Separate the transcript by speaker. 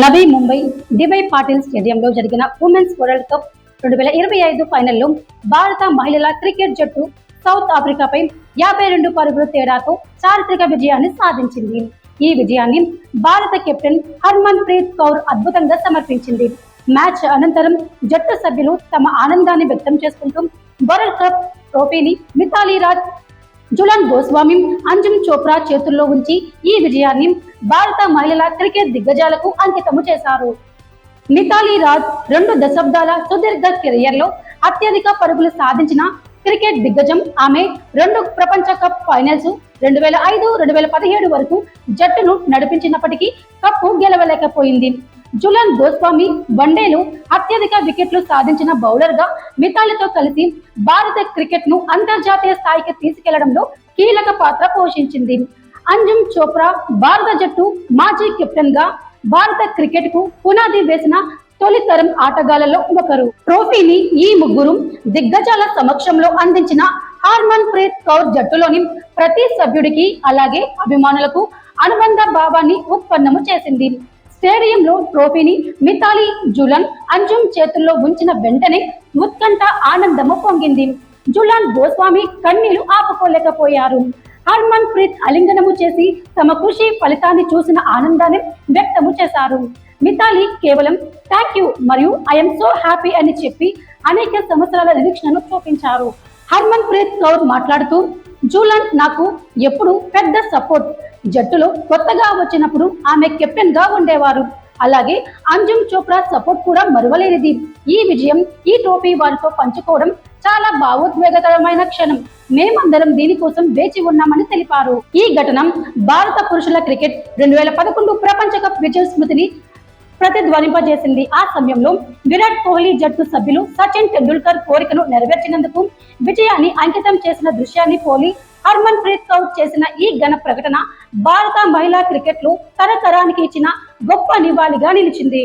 Speaker 1: నవీ ముంబై దివై పాటిల్ స్టేడియంలో జరిగిన women's world cup రెండు వేల ఇరవై ఐదు ఫైనల్లో భారత మహిళల క్రికెట్ జట్టు సౌత్ ఆఫ్రికాపై యాభై రెండు పరుగుల తేడాతో చారిత్రక విజయాన్ని సాధించింది. ఈ విజయాన్ని భారత కెప్టెన్ హర్మన్ ప్రీత్ కౌర్ అద్భుతంగా సమర్పించింది. మ్యాచ్ అనంతరం జట్టు సభ్యులు తమ ఆనందాన్ని వ్యక్తం చేసుకుంటూ వరల్డ్ కప్ ట్రోఫీని మిథాలీ రాజ్ జులన్ గోస్వామి అంజుమ్ చోప్రా చేతుల్లో ఉంచి ఈ విజయాన్ని భారత మహిళల క్రికెట్ దిగ్గజాలకు అంకితము చేశారు. మితాలీ రాజ్ రెండు దశాబ్దాల సుదీర్ఘ కెరియర్లో అత్యధిక పరుగులు సాధించిన క్రికెట్ దిగ్గజం. ఆమె రెండు ప్రపంచ కప్ ఫైనల్స్ రెండు వేల ఐదు రెండు వేల పదిహేడు వరకు జట్టును నడిపించినప్పటికీ కప్పు గెలవలేకపోయింది. జులన్ గోస్వామి వన్డేలో అత్యధిక వికెట్లు సాధించిన బౌలర్గా మితాలితో కలిసి భారత క్రికెట్ను అంతర్జాతీయ స్థాయికి తీసుకెళ్ళడంలో కీలక పాత్ర పోషించింది. అంజుమ్ చోప్రా భారత జట్టు మాజీ కెప్టెన్గా భారత క్రికెట్కు పునాది వేసిన తొలితరం ఆటగాళ్ళలో ఒకరు. ట్రోఫీని ఈ ముగ్గురు దిగ్గజాల సమక్షంలో అందించిన హార్మన్ ప్రీత్ కౌర్ జట్టులోని ప్రతి సభ్యుడికి అలాగే అభిమానులకు అనుబంధ భావాన్ని ఉత్పన్నము చేసింది. స్టేడియంలో ట్రోఫీని మితాలి జులన్ అంజుమ్ చేతుల్లో ఉంచిన వెంటనే ఉత్కంఠ ఆనందము పొంగింది. జులాన్ గోస్వామి కన్నీళ్ళు ఆపుకోలేకపోయారు. హర్మన్ ప్రీత్ అలింగనము చేసి తమ కృషి ఫలితాన్ని చూసిన ఆనందాన్ని వ్యక్తము చేశారు. మిథాలి కేవలం థ్యాంక్ యూ మరియు ఐఎమ్ సో హ్యాపీ అని చెప్పి అనేక సంవత్సరాల నిరీక్షణను చూపించారు. హర్మన్ ప్రీత్ కౌర్ మాట్లాడుతూ జూలన్ నాకు ఎప్పుడు పెద్ద సపోర్ట్ జట్టులో కొత్తగా వచ్చినప్పుడు ఆమె కెప్టెన్గా ఉండేవారు. అలాగే అంజుమ్ చోప్రా సపోర్ట్ కూడా మరువలేనిది. ఈ విజయం ఈ ట్రోఫీ వారితో పంచుకోవడం చాలా భావోద్వేగకరమైన క్షణం. మేమందరం దీనికోసం వేచి ఉన్నామని తెలిపారు. ఈ ఘటన భారత పురుషుల క్రికెట్ రెండు వేల పదకొండు ప్రపంచ కప్ విజయ స్మృతిని ప్రతిధ్వనింపజేసింది. ఆ సమయంలో విరాట్ కోహ్లీ జట్టు సభ్యులు సచిన్ టెండూల్కర్ కోరికను నెరవేర్చినందుకు విజయాన్ని అంకితం చేసిన దృశ్యాన్ని కోహ్లీ హర్మన్ ప్రీత్ కౌర్ చేసిన ఈ ఘన ప్రకటన భారత మహిళా క్రికెట్లో తరతరానికి ఇచ్చిన గొప్ప నివాళిగా నిలిచింది.